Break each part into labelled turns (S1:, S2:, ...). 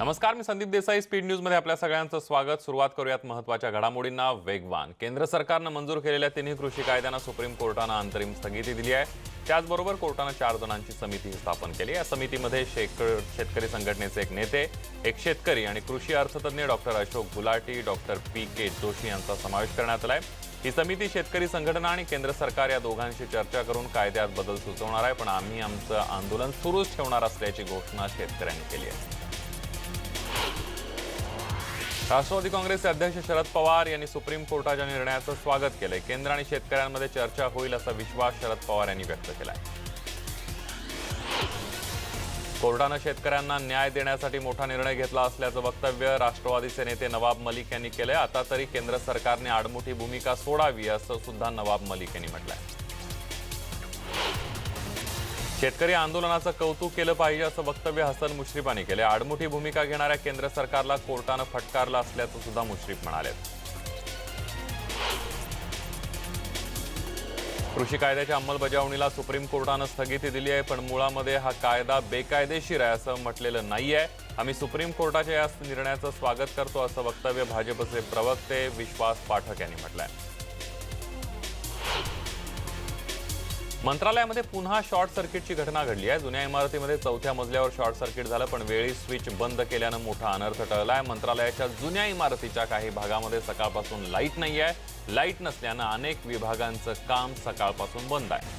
S1: नमस्कार मी संदीप देसाई स्पीड न्यूजमध्ये आपल्या सगळ्यांचं स्वागत सुरुवात करूयात महत्वाच्या घडामोडींना वेगवान केंद्र सरकारनं मंजूर केलेल्या तिन्ही कृषी कायद्यांना सुप्रीम कोर्टानं अंतरिम स्थगिती दिली आहे त्याचबरोबर कोर्टानं चार जणांची समिती स्थापन केली या समितीमध्ये शेतकरी संघटनेचे एक नेते एक शेतकरी आणि कृषी अर्थतज्ञ doctor Ashok Gulati doctor P K Joshi यांचा समावेश करण्यात आला आहे ही समिती शेतकरी संघटना आणि केंद्र सरकार या दोघांशी चर्चा करून कायद्यात बदल सुचवणार आहे पण आम्ही आमचं आंदोलन सुरूच ठेवणार असल्याची घोषणा शेतकऱ्यांनी केली आहे राष्ट्रवादी काँग्रेसचे अध्यक्ष शरद पवार यांनी सुप्रीम कोर्टाच्या निर्णयाचं स्वागत केलंय केंद्र आणि शेतकऱ्यांमध्ये चर्चा होईल असा विश्वास शरद पवार यांनी व्यक्त केलाय कोर्टानं शेतकऱ्यांना न्याय देण्यासाठी मोठा निर्णय घेतला असल्याचं वक्तव्य राष्ट्रवादीचे नेते नवाब मलिक यांनी केलंय आता तरी केंद्र सरकारने आडमुठी भूमिका सोडावी असं सुद्धा नवाब मलिक यांनी म्हटलंय शेतकरी आंदोलनाचं कौतुक केलं पाहिजे असं वक्तव्य हसन मुश्रीफांनी केले आडमुठी भूमिका घेणाऱ्या केंद्र सरकारला कोर्टानं फटकारलं असल्याचं सुद्धा मुश्रीफ म्हणाले कृषी कायद्याच्या अंमलबजावणीला सुप्रीम कोर्टानं स्थगिती दिली आहे पण मुळामध्ये हा कायदा बेकायदेशीर आहे असं म्हटलेलं नाही आहे आम्ही सुप्रीम कोर्टाच्या या निर्णयाचं स्वागत करतो असं वक्तव्य भाजपचे प्रवक्ते विश्वास पाठक यांनी म्हटलं आहे मंत्रालयामध्ये पुन्हा शॉर्ट सर्किटची घटना घडली आहे जुन्या इमारतीमध्ये चौथ्या मजल्यावर शॉर्ट सर्किट झालं पण वेळी स्विच बंद केल्यानं मोठा अनर्थ टळला आहे मंत्रालयाच्या जुन्या इमारतीच्या काही भागामध्ये सकाळपासून लाईट नाही आहे लाईट नसल्यानं अनेक विभागांचं काम सकाळपासून बंद आहे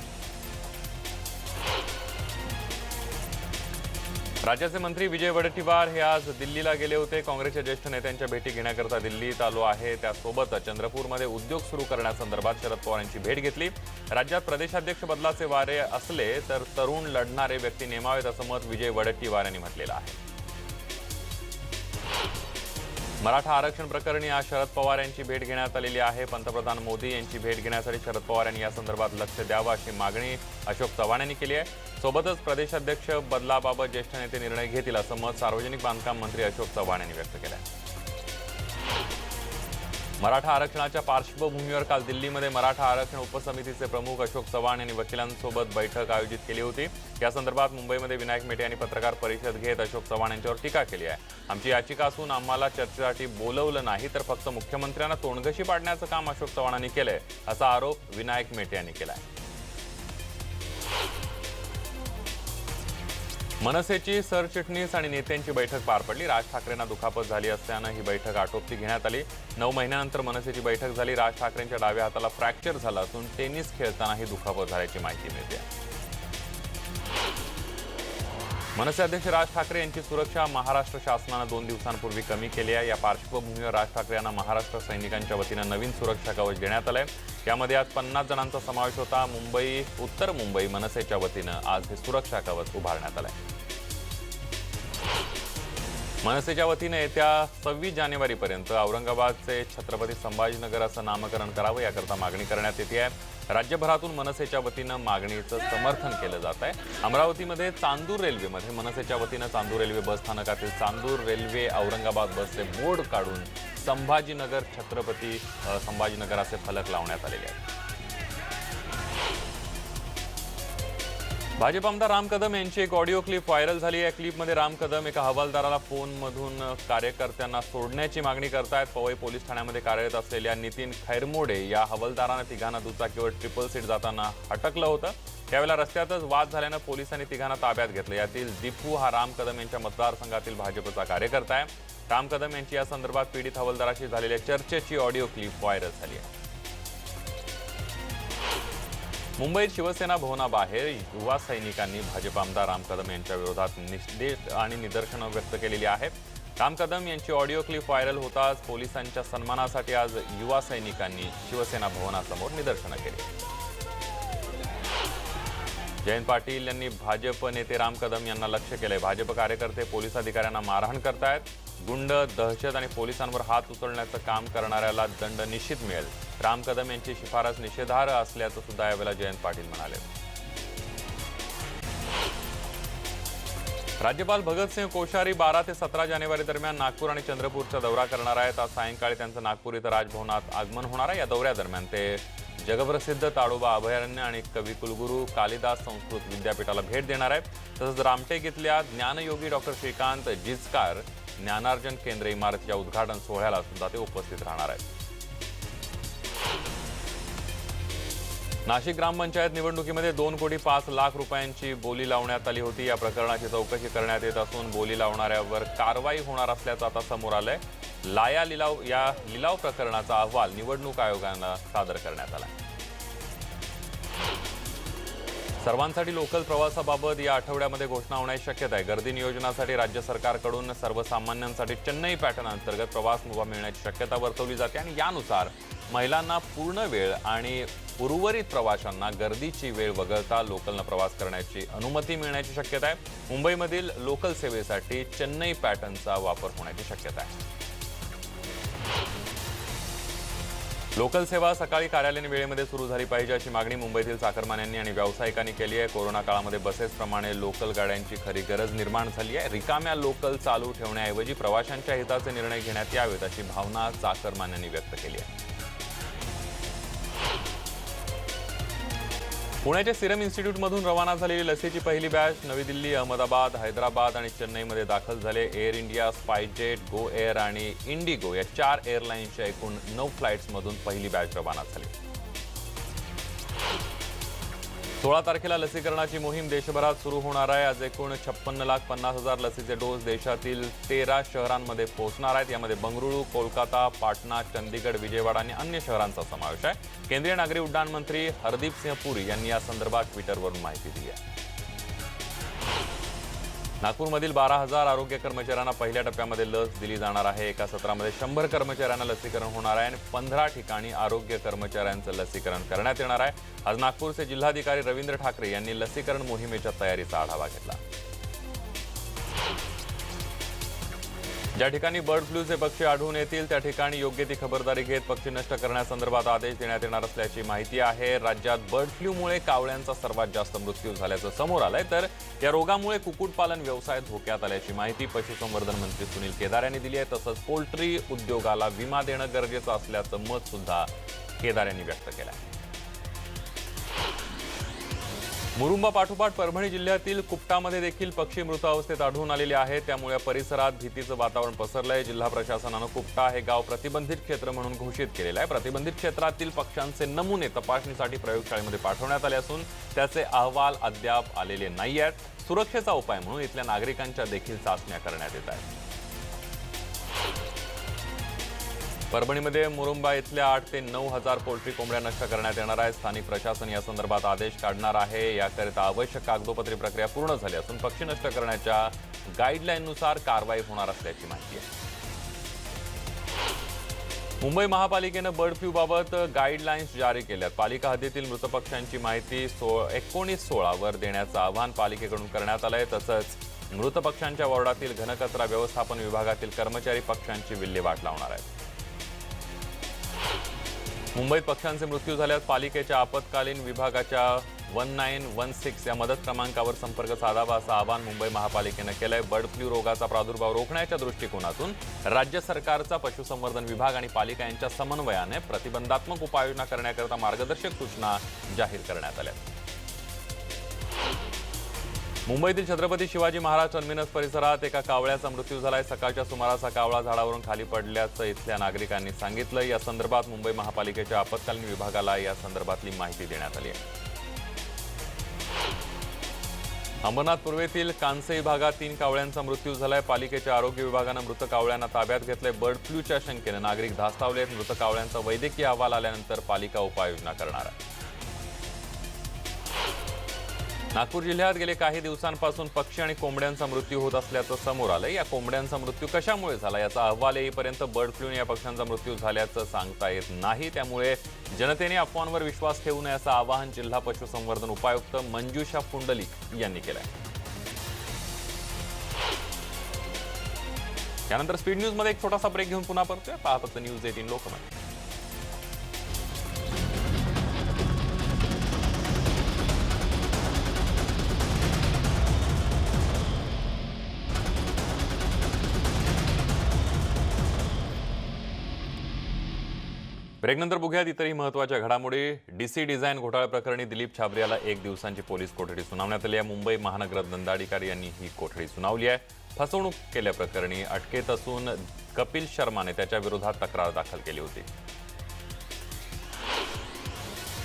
S1: राज्याचे मंत्री विजय वडेट्टीवार हे आज दिल्लीला गेले होते काँग्रेसच्या ज्येष्ठ नेत्यांच्या भेटी घेण्याकरता दिल्लीत आलो आहे त्यासोबत चंद्रपूरमध्ये उद्योग सुरू करण्यासंदर्भात शरद पवार यांची भेट घेतली राज्यात प्रदेशाध्यक्ष बदलाचे वारे असले तर तरुण लढणारे व्यक्ती नेमावेत असं मत विजय वडेट्टीवार यांनी म्हटलेलं आहे मराठा आरक्षण प्रकरणी आज शरद पवार यांची भेट घेण्यात आलेली आहे पंतप्रधान मोदी यांची भेट घेण्यासाठी शरद पवार यांनी या संदर्भात लक्ष द्यावं अशी मागणी अशोक चव्हाण यांनी केली आहे सोबतच प्रदेशाध्यक्ष बदलाबाबत ज्येष्ठ नेते निर्णय घेतील असं मत सार्वजनिक बांधकाम मंत्री अशोक चव्हाण यांनी व्यक्त केलं आहे मराठा आरक्षणाच्या पार्श्वभूमीवर काल दिल्लीमध्ये मराठा आरक्षण उपसमितीचे प्रमुख अशोक चव्हाण यांनी वकिलांसोबत बैठक आयोजित केली होती या संदर्भात मुंबईमध्ये विनायक मेटे यांनी पत्रकार परिषद घेत अशोक चव्हाण यांच्यावर टीका केली आहे आमची याचिका असून आम्हाला चर्चेसाठी बोलवलं नाही तर फक्त मुख्यमंत्र्यांना तोंडघशी पाडण्याचं काम अशोक चव्हाणांनी केलंय असा आरोप विनायक मेटे यांनी केला आहे मनसेची सरचिटणीस आणि नेत्यांची बैठक पार पडली राज ठाकरेंना दुखापत झाली असल्यानं ही बैठक आटोपती घेण्यात आली नऊ महिन्यानंतर मनसेची बैठक झाली राज ठाकरेंच्या डाव्या हाताला फ्रॅक्चर झाला असून टेनिस खेळतानाही दुखापत झाल्याची माहिती मिळते मनसे अध्यक्ष राज ठाकरे यांची सुरक्षा महाराष्ट्र शासनानं दोन दिवसांपूर्वी कमी केली आहे या पार्श्वभूमीवर राज ठाकरे यांना महाराष्ट्र सैनिकांच्या वतीनं नवीन सुरक्षा कवच देण्यात आलं आहे यामध्ये आज पन्नास जणांचा समावेश होता मुंबई उत्तर मुंबई मनसेच्या वतीनं आज हे सुरक्षा कवच उभारण्यात आलं आहे मनसेच्या वतीने येत्या सव्वीस जानेवारीपर्यंत औरंगाबादचे छत्रपती संभाजीनगर असं नामकरण करावं याकरता मागणी करण्यात येते आहे राज्यभरातून मनसेच्या वतीनं मागणीचं समर्थन केलं जात आहे अमरावतीमध्ये चांदूर रेल्वेमध्ये मनसेच्या वतीनं चांदूर रेल्वे बस स्थानकातील चांदूर रेल्वे औरंगाबाद बसचे बोर्ड काढून संभाजीनगर छत्रपती संभाजीनगर असे फलक लावण्यात आलेले आहेत भाजप आमदार राम कदम यांची एक ऑडिओ क्लिप व्हायरल झाली या क्लिपमध्ये राम कदम एका हवालदाराला फोनमधून कार्यकर्त्यांना सोडण्याची मागणी करतायत पवई पोलीस ठाण्यामध्ये कार्यरत असलेल्या नितीन खैरमोडे या हवालदारानं तिघांना दुचाकीवर ट्रिपल सीट जाताना अटकलं होतं त्यावेळेला रस्त्यातच वाद झाल्यानं पोलिसांनी तिघांना ताब्यात घेतलं यातील दिपू हा राम कदम यांच्या मतदारसंघातील भाजपचा कार्यकर्ता आहे राम कदम यांची या संदर्भात पीडित हवालदाराशी झालेल्या चर्चेची ऑडिओ क्लिप व्हायरल झाली आहे मुंबईत शिवसेना भवनाबाहेर युवा सैनिकांनी भाजप आमदार राम कदम यांच्या विरोधात निषेध आणि निदर्शनं व्यक्त केलेली आहेत राम कदम यांची ऑडिओ क्लिप व्हायरल होताच पोलिसांच्या सन्मानासाठी आज युवा सैनिकांनी शिवसेना भवनासमोर निदर्शनं केली जयंत पाटील यांनी भाजप नेते राम कदम यांना लक्ष केलंय भाजप कार्यकर्ते पोलीस अधिकाऱ्यांना मारहाण करतायत गुंड दहशत आणि पोलिसांवर हात उचलण्याचं काम करणाऱ्याला दंड निश्चित मिळेल राम कदम यांची शिफारस निषेधार्ह असल्याचं सुद्धा यावेळेला जयंत पाटील म्हणाले राज्यपाल भगतसिंह कोश्यारी बारा ते सतरा जानेवारी दरम्यान नागपूर आणि चंद्रपूरचा दौरा करणार आहेत आज सायंकाळी त्यांचं नागपूर इथं राजभवनात आगमन होणार आहे या दौऱ्यादरम्यान ते जगप्रसिद्ध ताडोबा अभयारण्य आणि कवी कुलगुरू कालिदास संस्कृत विद्यापीठाला भेट देणार आहे तसंच रामटेक इथल्या ज्ञानयोगी डॉक्टर श्रीकांत जिजकार ज्ञानार्जन केंद्र इमारतीच्या उद्घाटन सोहळ्याला सुद्धा ते उपस्थित राहणार आहेत नाशिक ग्रामपंचायत निवडणुकीमध्ये दोन कोटी पाच लाख रुपयांची बोली लावण्यात आली होती या प्रकरणाची चौकशी करण्यात येत असून बोली लावणाऱ्यावर कारवाई होणार असल्याचं आता समोर आलंय लाया लिलाव या लिलाव प्रकरणाचा अहवाल निवडणूक आयोगाला सादर करण्यात आला सर्वांसाठी लोकल प्रवासाबाबत या आठवड्यामध्ये घोषणा होण्याची शक्यता आहे गर्दी नियोजनासाठी राज्य सरकारकडून सर्वसामान्यांसाठी चेन्नई पॅटर्न अंतर्गत प्रवास मुभा मिळण्याची शक्यता वर्तवली जाते आणि यानुसार महिलांना पूर्ण वेळ आणि उर्वरित प्रवाशांना गर्दीची वेळ वगळता लोकलनं प्रवास करण्याची अनुमती मिळण्याची शक्यता आहे मुंबईमधील लोकल सेवेसाठी चेन्नई पॅटर्नचा वापर होण्याची शक्यता आहे लोकल सेवा सकाळी कार्यालयीन वेळेमध्ये सुरू झाली पाहिजे अशी मागणी मुंबईतील चाकरमान्यांनी आणि व्यावसायिकांनी केली आहे कोरोना काळामध्ये बसेसप्रमाणे लोकल गाड्यांची खरी गरज निर्माण झाली आहे रिकाम्या लोकल चालू ठेवण्याऐवजी प्रवाशांच्या हिताचे निर्णय घेण्यात यावेत अशी भावना चाकरमान्यांनी व्यक्त केली आहे पुण्याच्या सिरम इन्स्टिट्यूटमधून रवाना झालेली लसीची पहिली बॅच नवी दिल्ली अहमदाबाद हैदराबाद आणि चेन्नईमध्ये दाखल झाले Air India SpiceJet Go Air आणि इंडिगो या चार एअरलाईन्सच्या एकूण नऊ फ्लाईट्समधून पहिली बॅच रवाना झाली सोळा तारखेला लसीकरणाची मोहीम देशभरात सुरू होणार आहे आज एकूण छप्पन्न लाख पन्नास हजार लसीचे डोस देशातील तेरा शहरांमध्ये पोहोचणार आहेत यामध्ये बंगळुरू कोलकाता पाटणा चंदीगड विजयवाडा आणि अन्य शहरांचा समावेश आहे केंद्रीय नागरी उड्डाण मंत्री हरदीप सिंह पुरी यांनी या संदर्भात ट्विटरवरून माहिती दिली आहे नागपूरमधील बारा हजार आरोग्य कर्मचाऱ्यांना पहिल्या टप्प्यामध्ये लस दिली जाणार आहे एका सत्रामध्ये शंभर कर्मचाऱ्यांना लसीकरण होणार आहे आणि पंधरा ठिकाणी आरोग्य कर्मचाऱ्यांचं लसीकरण करण्यात येणार आहे आज नागपूरचे जिल्हाधिकारी रवींद्र ठाकरे यांनी लसीकरण मोहिमेच्या तयारीचा आढावा घेतला ज्या ठिकाणी बर्ड फ्लूचे पक्षी आढळून येतील त्या ठिकाणी योग्य ती खबरदारी घेत पक्षी नष्ट करण्यासंदर्भात आदेश देण्यात येणार असल्याची माहिती आहे राज्यात बर्ड फ्लूमुळे कावळ्यांचा सर्वात जास्त मृत्यू झाल्याचं समोर आलंय तर या रोगामुळे कुक्कुटपालन व्यवसाय धोक्यात आल्याची माहिती पशुसंवर्धन मंत्री सुनील केदार यांनी दिली आहे तसंच पोल्ट्री उद्योगाला विमा देणं गरजेचं असल्याचं मत सुद्धा केदार यांनी व्यक्त केलं आहे मुरुंबा पाठोपाठ परभणी जिल्ह्यातील कुपटामध्ये देखील पक्षी मृतावस्थेत आढळून आलेले आहेत त्यामुळे या परिसरात भीतीचं वातावरण पसरलं आहे जिल्हा प्रशासनानं कुपटा हे गाव प्रतिबंधित क्षेत्र म्हणून घोषित केलेलं आहे प्रतिबंधित क्षेत्रातील पक्ष्यांचे नमुने तपासणीसाठी प्रयोगशाळेमध्ये पाठवण्यात आले असून त्याचे अहवाल अद्याप आलेले नाही आहेत सुरक्षेचा उपाय म्हणून इथल्या नागरिकांच्या देखील चाचण्या करण्यात येत आहेत परभणीमध्ये मुरुंबा इथल्या आठ ते नऊ हजार पोल्ट्री कोंबड्या नष्ट करण्यात येणार आहे स्थानिक प्रशासन या संदर्भात आदेश काढणार आहे याकरिता आवश्यक कागदोपत्री प्रक्रिया पूर्ण झाली असून पक्षी नष्ट करण्याच्या गाईडलाईननुसार कारवाई होणार असल्याची माहिती आहे मुंबई महापालिकेनं बर्ड फ्लूबाबत गाईडलाईन्स जारी केल्यात पालिका हद्दीतील मृत पक्ष्यांची माहिती सो एकोणीस सोळावर देण्याचं आवाहन पालिकेकडून करण्यात आलं आहे तसंच मृत पक्ष्यांच्या वॉर्डातील घनकचरा व्यवस्थापन विभागातील कर्मचारी पक्षांची विल्हेवाट लावणार आहेत मुंबईत पक्ष्यांचे मृत्यू झाल्यास पालिकेच्या आपत्कालीन विभागाच्या वन नाईन वन सिक्स या मदत क्रमांकावर संपर्क साधावा असं आवाहन मुंबई महापालिकेनं आहे बर्ड फ्लू रोगाचा प्रादुर्भाव रोखण्याच्या दृष्टिकोनातून राज्य सरकारचा पशुसंवर्धन विभाग आणि पालिका यांच्या समन्वयाने प्रतिबंधात्मक उपाययोजना करण्याकरता मार्गदर्शक सूचना जाहीर करण्यात आल्या मुंबईतील छत्रपती शिवाजी महाराज टर्मिनस परिसरात एका कावळ्याचा मृत्यू झालाय सकाळच्या सुमारास कावळा झाडावरून खाली पडल्याचं इथल्या नागरिकांनी सांगितलं या संदर्भात मुंबई महापालिकेच्या आपत्कालीन विभागाला या संदर्भातली माहिती देण्यात आली आहे अंबरनाथ पूर्वेतील कांसई भागात तीन कावळ्यांचा मृत्यू झालाय पालिकेच्या आरोग्य विभागानं मृत कावळ्यांना ताब्यात घेतलंय बर्ड फ्लूच्या शंकेनं नागरिक धास्तावले मृत कावळ्यांचा वैद्यकीय अहवाल आल्यानंतर पालिका उपाययोजना करणार आहे नागपूर जिल्ह्यात गेले काही दिवसांपासून पक्षी आणि कोंबड्यांचा मृत्यू होत असल्याचं समोर आलं या कोंबड्यांचा मृत्यू कशामुळे झाला याचा अहवाल येईपर्यंत बर्ड फ्लून या पक्ष्यांचा मृत्यू झाल्याचं सांगता येत नाही त्यामुळे जनतेने अफवांवर विश्वास ठेवू नये असं आवाहन जिल्हा पशुसंवर्धन उपायुक्त मंजुषा पुंडलिक यांनी केलं आहे त्यानंतर स्पीड न्यूजमध्ये एक छोटासा ब्रेक घेऊन पुन्हा परतोय फक्त न्यूज एटीन लोकमत ब्रेकनंतर बघूयात इतरही महत्वाच्या घडामोडी डीसी डिझाईन घोटाळ्या प्रकरणी दिलीप छाबरे याला एक दिवसांची पोलीस कोठडी सुनावण्यात आली आहे मुंबई महानगर दंडाधिकारी यांनी ही कोठडी सुनावली आहे फसवणूक केल्याप्रकरणी अटकेत असून कपिल शर्माने त्याच्या विरोधात तक्रार दाखल केली होती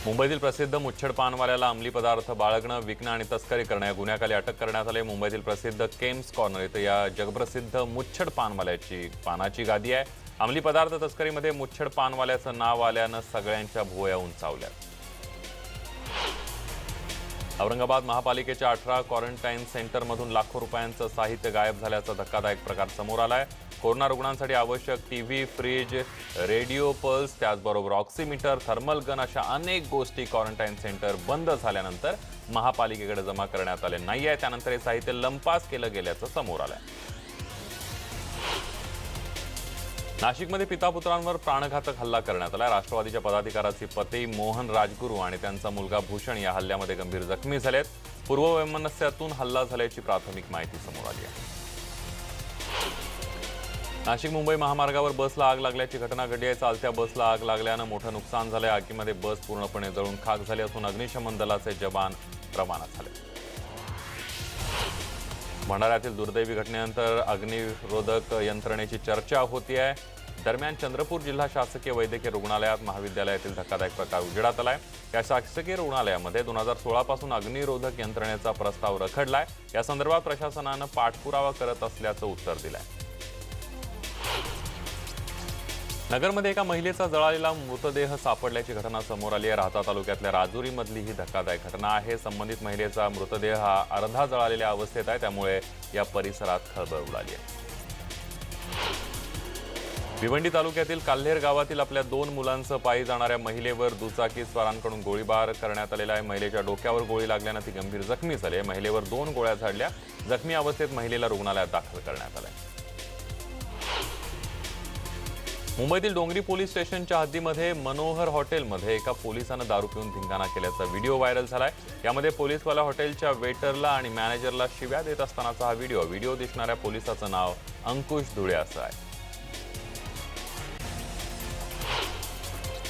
S1: मुंबईतील प्रसिद्ध मुच्छड पानवाल्याला अंमली पदार्थ बाळगणं विकणं आणि तस्करी करणं या गुन्ह्याखाली अटक करण्यात आली मुंबईतील प्रसिद्ध केम्स कॉर्नर इथं या जगप्रसिद्ध मुच्छड पानवाल्याची पानाची गादी आहे अंमली पदार्थ तस्करीमध्ये मुच्छड पानवाल्याचं नाव आल्यानं सगळ्यांच्या भुवया उंचावल्या औरंगाबाद महापालिकेच्या अठरा क्वारंटाईन सेंटरमधून लाखो रुपयांचं साहित्य गायब झाल्याचा धक्कादायक प्रकार समोर आलाय कोरोना रुग्णांसाठी आवश्यक टीव्ही फ्रीज रेडिओ पल्स त्याचबरोबर ऑक्सिमीटर थर्मल गन अशा अनेक गोष्टी क्वारंटाईन सेंटर बंद झाल्यानंतर महापालिकेकडे जमा करण्यात आले नाही आहे त्यानंतर हे साहित्य लंपास केलं गेल्याचं समोर आलं नाशिकमध्ये पितापुत्रांवर प्राणघातक हल्ला करण्यात आला राष्ट्रवादीच्या पदाधिकाराचे पती मोहन राजगुरू आणि त्यांचा मुलगा भूषण या हल्ल्यामध्ये गंभीर जखमी झालेत पूर्ववैमनस्यातून हल्ला झाल्याची प्राथमिक माहिती समोर आली आहे नाशिक मुंबई महामार्गावर बसला आग लागल्याची घटना घडली आहे चालत्या बसला आग लागल्यानं मोठं नुकसान झालं आगीमध्ये बस पूर्णपणे जळून खाक झाली असून अग्निशमन दलाचे जवान रवाना झाले भंडाऱ्यातील दुर्दैवी घटनेनंतर अग्निरोधक यंत्रणेची चर्चा होती आहे दरम्यान चंद्रपूर जिल्हा शासकीय वैद्यकीय रुग्णालयात महाविद्यालयातील धक्कादायक प्रकार उजेडात आलाय या शासकीय रुग्णालयामध्ये दोन हजार सोळापासून अग्निरोधक यंत्रणेचा प्रस्ताव रखडलाय यासंदर्भात प्रशासनानं पाठपुरावा करत असल्याचं उत्तर दिलं आहे नगरमध्ये एका महिलेचा जळालेला मृतदेह सापडल्याची घटना समोर आली आहे राहता तालुक्यातल्या राजुरीमधली ही धक्कादायक घटना आहे संबंधित महिलेचा मृतदेह हा अर्धा जळालेल्या अवस्थेत आहे त्यामुळे या परिसरात खळबळ उडाली आहे भिवंडी तालुक्यातील काल्हेर गावातील आपल्या दोन मुलांचं पायी जाणाऱ्या महिलेवर दुचाकी स्वारांकडून गोळीबार करण्यात आलेला आहे महिलेच्या डोक्यावर गोळी लागल्यानं ती गंभीर जखमी झाली आहे महिलेवर दोन गोळ्या झाडल्या जखमी अवस्थेत महिलेला रुग्णालयात दाखल करण्यात आलं आहे मुंबईतील डोंगरी पोलीस स्टेशनच्या हद्दीमध्ये मनोहर हॉटेलमध्ये एका पोलिसानं दारू पिऊन धिंगाणा केल्याचा व्हिडिओ व्हायरल झालाय यामध्ये पोलिसवाला हॉटेलच्या वेटरला आणि मॅनेजरला शिव्या देत असतानाचा हा व्हिडिओ व्हिडिओ दिसणाऱ्या पोलिसाचं नाव अंकुश धुळे असं आहे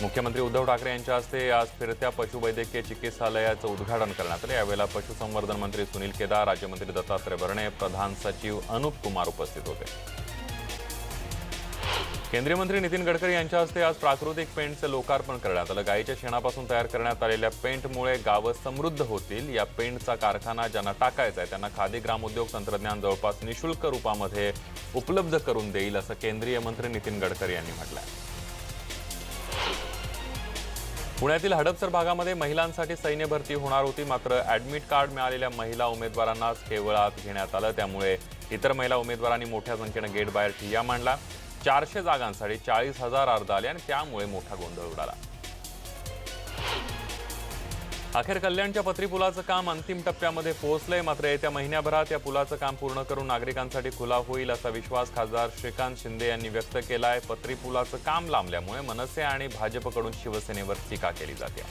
S1: मुख्यमंत्री उद्धव ठाकरे यांच्या हस्ते आज फिरत्या पशुवैद्यकीय चिकित्सालयाचं उद्घाटन करण्यात आलं यावेळेला पशुसंवर्धन मंत्री सुनील केदार राज्यमंत्री दत्तात्रय भरणे प्रधान सचिव अनुप कुमार उपस्थित होते केंद्रीय मंत्री नितीन गडकरी यांच्या हस्ते आज प्राकृतिक पेंटचं लोकार्पण करण्यात आलं गायीच्या शेणापासून तयार करण्यात आलेल्या पेंटमुळे गावं समृद्ध होतील या पेंटचा कारखाना ज्यांना टाकायचा आहे त्यांना खादी ग्रामोद्योग तंत्रज्ञान जवळपास निशुल्क रूपामध्ये उपलब्ध करून देईल असं केंद्रीय मंत्री नितीन गडकरी यांनी म्हटलं पुण्यातील हडपसर भागामध्ये महिलांसाठी सैन्य भरती होणार होती मात्र ऍडमिट कार्ड मिळालेल्या महिला उमेदवारांनाच केवळ आत घेण्यात आलं त्यामुळे इतर महिला उमेदवारांनी मोठ्या संख्येनं गेट बाहेर ठिय्या मांडला चारशे जागांसाठी चाळीस हजार अर्ज आले आणि त्यामुळे मोठा गोंधळ उडाला अखेर कल्याणच्या पत्री पुलाचं काम अंतिम टप्प्यामध्ये पोहोचलंय मात्र येत्या महिन्याभरात या पुलाचं काम पूर्ण करून नागरिकांसाठी खुला होईल असा विश्वास खासदार श्रीकांत शिंदे यांनी व्यक्त केलाय पत्री पुलाचं काम लांबल्यामुळे मनसे आणि भाजपकडून शिवसेनेवर टीका केली जाते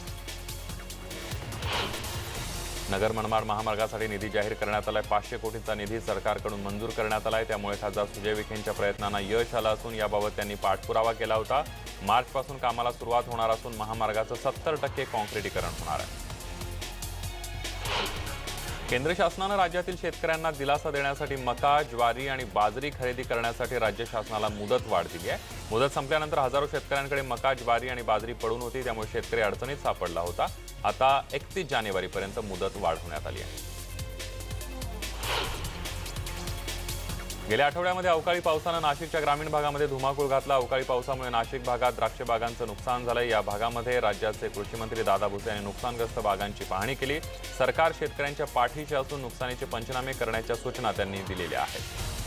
S1: नगर मनमाड महामार्गासाठी निधी जाहीर करण्यात आलाय पाचशे कोटीचा निधी सरकारकडून मंजूर करण्यात आलाय त्यामुळे खासदार सुजय विखेंच्या प्रयत्नांना यश आलं असून याबाबत त्यांनी पाठपुरावा केला होता मार्चपासून कामाला सुरुवात होणार असून महामार्गाचं सत्तर टक्के कॉन्क्रिटीकरण होणार आहे केंद्र शासनानं राज्यातील शेतकऱ्यांना दिलासा देण्यासाठी मका ज्वारी आणि बाजरी खरेदी करण्यासाठी राज्य शासनाला मुदत वाढ दिली आहे मुदत संपल्यानंतर हजारो शेतकऱ्यांकडे मका ज्वारी आणि बाजरी पडून होती त्यामुळे शेतकरी अडचणीत सापडला होता आता एकतीस जानेवारीपर्यंत मुदत वाढवण्यात आली आहे गेल्या आठवड्यामध्ये अवकाळी पावसानं नाशिकच्या ग्रामीण भागामध्ये धुमाकूळ घातला अवकाळी पावसामुळे नाशिक भागात द्राक्ष बागांचं नुकसान झालं या भागामध्ये राज्याचे कृषीमंत्री दादा भुसे यांनी नुकसानग्रस्त बागांची पाहणी केली सरकार शेतकऱ्यांच्या पाठीशी असून नुकसानीचे पंचनामे करण्याच्या सूचना त्यांनी दिलेल्या आहेत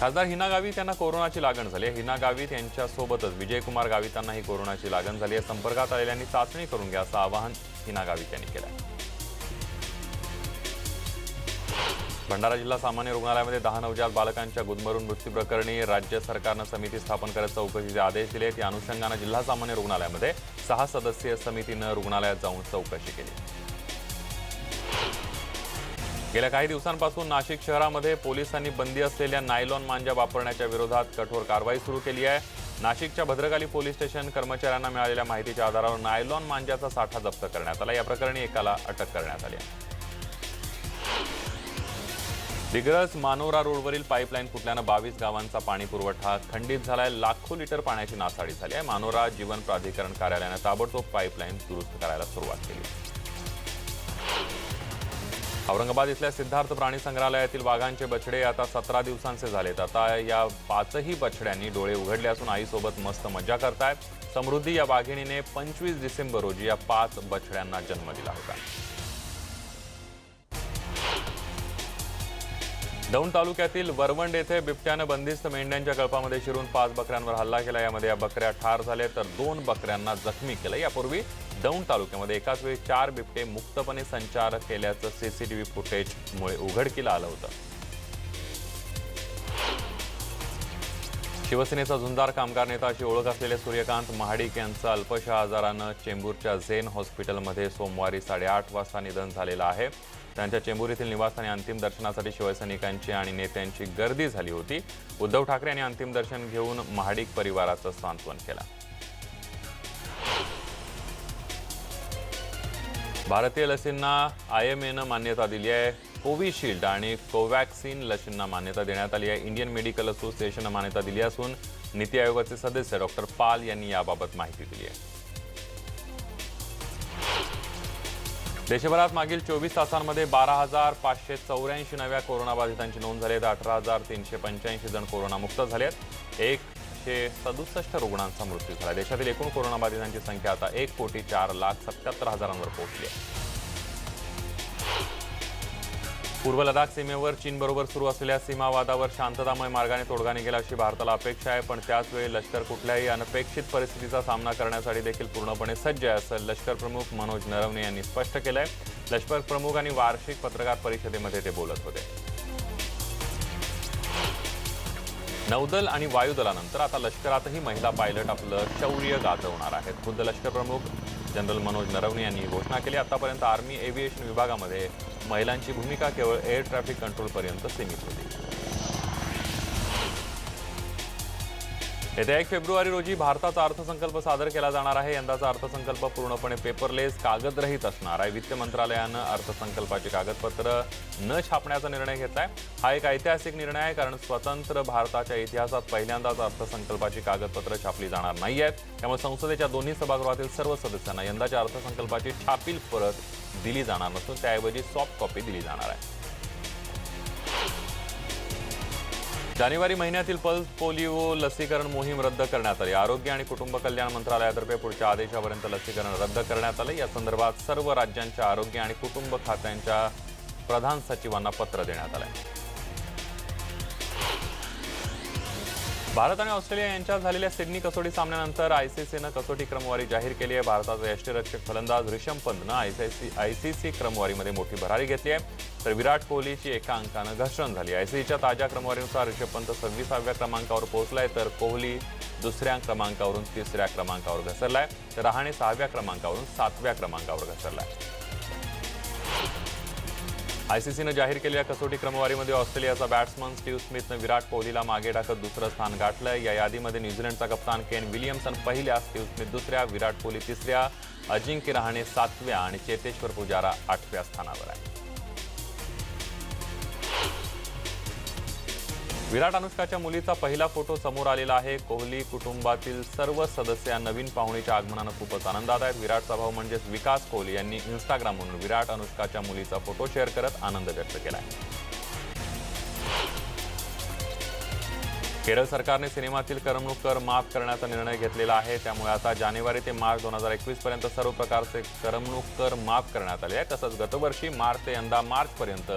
S1: खासदार हिना गावित यांना कोरोनाची लागण झाली आहे हिना गावित यांच्यासोबतच विजयकुमार गावितांनाही कोरोनाची लागण झाली आहे संपर्कात आलेल्यांनी चाचणी करून घ्या असं आवाहन हिना गावित यांनी केलं भंडारा जिल्हा सामान्य रुग्णालयामध्ये दहा नवजात बालकांच्या गुदमरून प्रकरणी राज्य सरकारनं समिती स्थापन करत चौकशीचे आदेश दिले त्या अनुषंगानं जिल्हा सामान्य रुग्णालयामध्ये सहा सदस्यीय समितीनं रुग्णालयात जाऊन चौकशी केली गेल्या काही दिवसांपासून नाशिक शहरामध्ये पोलिसांनी बंदी असलेल्या नायलॉन मांजा वापरण्याच्या विरोधात कठोर कारवाई सुरू केली आहे नाशिकच्या भद्रकाली पोलीस स्टेशन कर्मचाऱ्यांना मिळालेल्या माहितीच्या आधारावर नायलॉन मांजाचा साठा जप्त करण्यात आला या प्रकरणी एकाला अटक करण्यात आली दिग्रस मानोरा रोडवरील पाईपलाईन फुटल्यानं बावीस गावांचा पाणी पुरवठा खंडित झालाय लाखो लिटर पाण्याची नासाडी झाली आहे मानोरा जीवन प्राधिकरण कार्यालयानं ताबडतोब पाईपलाईन दुरुस्त करायला सुरुवात केली औरंगाबाद इथल्या सिद्धार्थ प्राणी संग्रहालयातील वाघांचे बछडे आता सतरा दिवसांचे झालेत आता या पाचही बछड्यांनी डोळे उघडले असून आईसोबत मस्त मजा करतायत समृद्धी या वाघिणीने पंचवीस डिसेंबर रोजी या पाच बछड्यांना जन्म दिला होता दौंड तालुक्यातील वरवंड येथे बिबट्यानं बंदिस्त मेंढ्यांच्या कळपामध्ये शिरून पाच बकऱ्यांवर हल्ला केला यामध्ये या बकऱ्या ठार झाले तर दोन बकऱ्यांना जखमी केलं यापूर्वी दौंड तालुक्यामध्ये एकाच वेळी चार बिबटे मुक्तपणे संचार केल्याचं सीसीटीव्ही फुटेजमुळे उघडकीला आलं होतं शिवसेनेचा झुंजार कामगार नेता अशी ओळख असलेले सूर्यकांत महाडिक यांचं अल्पशा आजारानं चेंबूरच्या झेन हॉस्पिटलमध्ये सोमवारी साडेआठ वाजता निधन झालेलं आहे त्यांच्या चेंबूर येथील निवासस्थानी अंतिम दर्शनासाठी शिवसैनिकांची आणि नेत्यांची गर्दी झाली होती उद्धव ठाकरे यांनी अंतिम दर्शन घेऊन महाडिक परिवाराचं सांत्वन केलं भारतीय लसींना आय एम एनं मान्यता दिली आहे कोविशिल्ड आणि कोवॅक्सिन लसींना मान्यता देण्यात आली आहे इंडियन मेडिकल असोसिएशननं मान्यता दिली असून नीती आयोगाचे सदस्य डॉक्टर पाल यांनी याबाबत माहिती दिली आहे देशभरात मागील चोवीस तासांमध्ये बारा हजार पाचशे चौऱ्याऐंशी नव्या कोरोनाबाधितांची नोंद झाली आहेत अठरा हजार तीनशे पंच्याऐंशी जण कोरोनामुक्त झाले आहेत एकशे सदुसष्ट रुग्णांचा मृत्यू झाला देशातील एकूण कोरोनाबाधितांची संख्या आता एक कोटी चार लाख सत्याहत्तर हजारांवर पोहोचली आहे पूर्व लडाख सीमेवर चीनबरोबर सुरू असलेल्या सीमावादावर शांततामय मार्गाने तोडगा निघेल अशी भारताला अपेक्षा आहे पण त्याचवेळी लष्कर कुठल्याही अनपेक्षित परिस्थितीचा सामना करण्यासाठी देखील पूर्णपणे सज्ज आहे असं लष्कर प्रमुख मनोज नरवणे यांनी स्पष्ट केलं आहे लष्कर प्रमुख आणि वार्षिक पत्रकार परिषदेमध्ये ते बोलत होते नौदल आणि वायुदलानंतर आता लष्करातही महिला पायलट आपलं शौर्य गाजवणार आहेत खुद्द लष्कर प्रमुख जनरल मनोज नरवणे यांनी घोषणा केली आतापर्यंत आर्मी एव्हिएशन विभागामध्ये महिलांची भूमिका केवळ एअर ट्रॅफिक कंट्रोलपर्यंत सीमित होती येत्या एक फेब्रुवारी रोजी भारताचा अर्थसंकल्प सादर केला जाणार आहे यंदाचा अर्थसंकल्प पूर्णपणे पेपरलेस कागदरहित असणार आहे वित्त मंत्रालयानं अर्थसंकल्पाची कागदपत्र न छापण्याचा निर्णय घेतलाय हा एक ऐतिहासिक निर्णय आहे कारण स्वतंत्र भारताच्या इतिहासात पहिल्यांदाच अर्थसंकल्पाची कागदपत्र छापली जाणार नाही आहेत त्यामुळे संसदेच्या दोन्ही सभागृहातील सर्व सदस्यांना यंदाच्या अर्थसंकल्पाची छापील परत दिली जाणार नसून त्याऐवजी सॉफ्ट कॉपी दिली जाणार आहे जानेवारी महिन्यातील पल्स पोलिओ लसीकरण मोहीम रद्द करण्यात आली आरोग्य आणि कुटुंब कल्याण मंत्रालयातर्फे पुढच्या आदेशापर्यंत लसीकरण रद्द करण्यात आलं या संदर्भात सर्व राज्यांच्या आरोग्य आणि कुटुंब खात्यांच्या प्रधान सचिवांना पत्र देण्यात आलं आहे भारत आणि ऑस्ट्रेलिया यांच्यात झालेल्या सिडनी कसोटी सामन्यानंतर सीनं कसोटी क्रमवारी जाहीर केली आहे भारताचा यष्टीरक्षक फलंदाज ऋषभ पंतनं आयसीसी आयसीसी क्रमवारीमध्ये मोठी भरारी घेतली आहे तर विराट कोहलीची एका अंकानं घसरण झाली आयसीसीच्या ताज्या क्रमवारीनुसार ऋषभ पंत सव्वीसाव्या क्रमांकावर पोहोचलाय तर कोहली दुसऱ्या क्रमांकावरून तिसऱ्या क्रमांकावर घसरलाय तर राहाणे सहाव्या क्रमांकावरून सातव्या क्रमांकावर घसरलाय आयसीसीनं जाहीर केलेल्या कसोटी क्रमवारीमध्ये ऑस्ट्रेलियाचा बॅट्समन स्टीव्ह स्मिथनं विराट कोहलीला मागे टाकत दुसरं स्थान गाठलं या यादीमध्ये न्यूझीलंडचा कप्तान केन विलियम्सन पहिल्या स्टीव्ह स्मिथ दुसऱ्या विराट कोहली तिसऱ्या अजिंक्य रहाणे सातव्या आणि चेतेश्वर पुजारा आठव्या स्थानावर आहे विराट अनुष्काच्या मुलीचा पहिला फोटो समोर आलेला आहे कोहली कुटुंबातील सर्व सदस्य नवीन पाहुणीच्या आगमनानं खूपच आनंदात आहेत विराटचा भाऊ म्हणजेच विकास कोहली यांनी इन्स्टाग्रामवरून विराट अनुष्काच्या मुलीचा फोटो शेअर करत आनंद व्यक्त केला आहे केरळ सरकारने सिनेमातील करमणूक कर माफ करण्याचा निर्णय घेतलेला आहे त्यामुळे आता जानेवारी ते मार्च दोन हजार एकवीस पर्यंत सर्व प्रकारचे करमणूक कर माफ करण्यात आले आहे तसंच गतवर्षी मार्च ते यंदा मार्चपर्यंत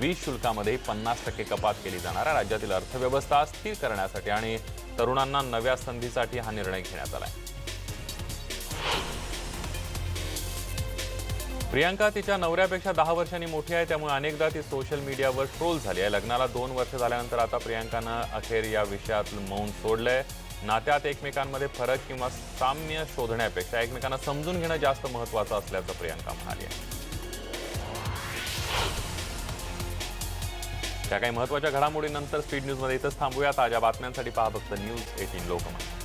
S1: वीज शुल्कामध्ये पन्नास टक्के कपात केली जाणार राज्यातील अर्थव्यवस्था स्थिर करण्यासाठी आणि तरुणांना नव्या संधीसाठी हा निर्णय घेण्यात आला प्रियांका तिच्या नवऱ्यापेक्षा दहा वर्षांनी मोठी आहे त्यामुळे अनेकदा ती सोशल मीडियावर ट्रोल झाली आहे लग्नाला दोन वर्ष झाल्यानंतर आता प्रियांकानं अखेर या विषयात मौन सोडलंय नात्यात एकमेकांमध्ये फरक किंवा साम्य शोधण्यापेक्षा एकमेकांना समजून घेणं जास्त महत्वाचं असल्याचं प्रियंका म्हणाली आहे त्या काही महत्वाच्या घडामोडीनंतर स्पीड न्यूजमध्ये इथंच थांबूया ताज्या बातम्यांसाठी पाहा फक्त न्यूज एटीन लोकमत